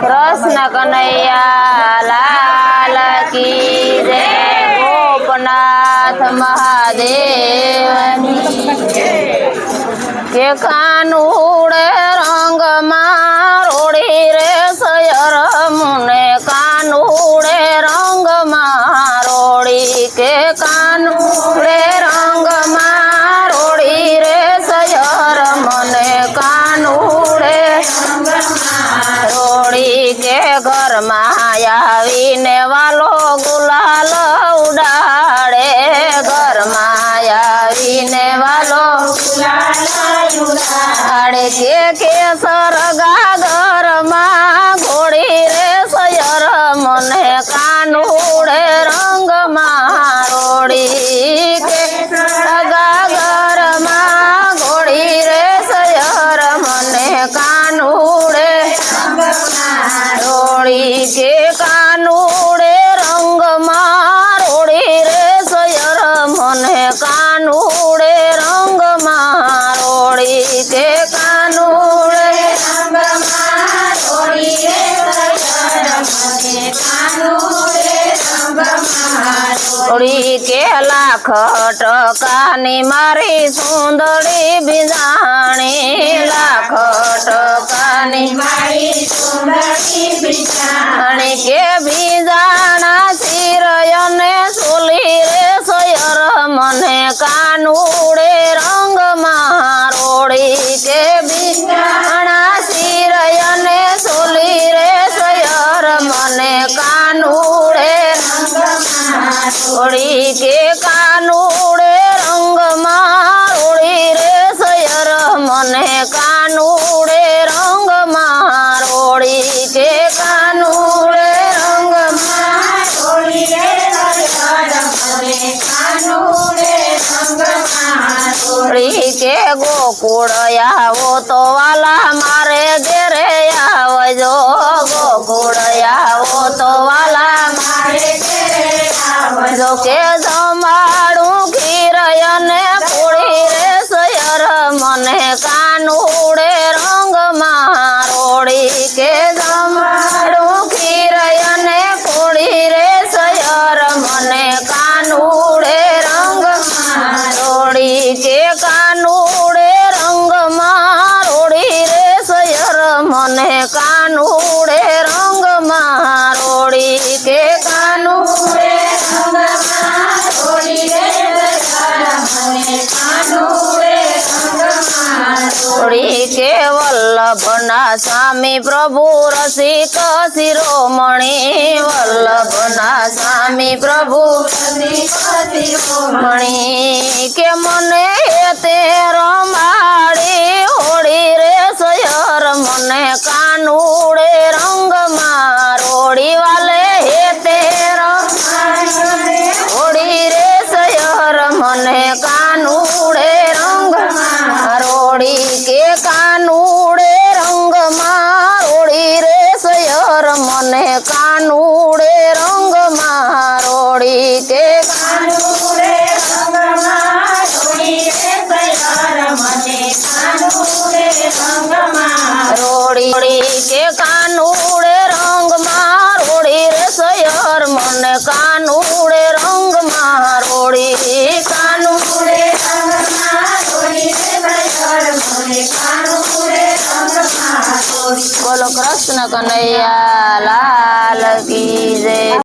કૃષ્ણ કનૈયા લાલ કી જય ગોપનાથ મહાદેવની. કે કાનુડ રંગમાં ઘરમાં આવીને વાલો ગુલાલ ઉડાડે. ઘરમાં આવીને વાલો ઉડાડે. કે કેસર રોડી કે લાખ ટકાની મારી સુંદરી બિજાણી લાખ ટકાની અને કે બીજાણા શિરયને સોલી રે સયર મને કાનુડે રંગમાં રોડી કે બીજાણા શિરયને સોલી રે સયર મને કાનુડે રોડી કે કાનુડે રંગમાં રોડી રે સયર મને કાનુડે રંગમાં રોડી કે કાનુડે રંગમાં રોડી કે ગોકુળ આવો તો વાલા મારે ઘેરે જો કે જમાડું ખીર અને પૂરી રે સયર મને કાનુડે રંગ મારોડી. કે જમાડું ખીર અને પૂરી રે સયર મને કાનુડે રંગ મારોડી. કે કાનુડે રંગ મારોડી રે સયર મને કાનુડે વલ્લભના સ્વામી પ્રભુ રસિક શિરોમણી વલ્લભના સ્વામી પ્રભુ મણી કે મને તે મને કાનુડે રંગ મારોડી કાનુડે બોલો કૃષ્ણ કનૈયા લાલ કી જય.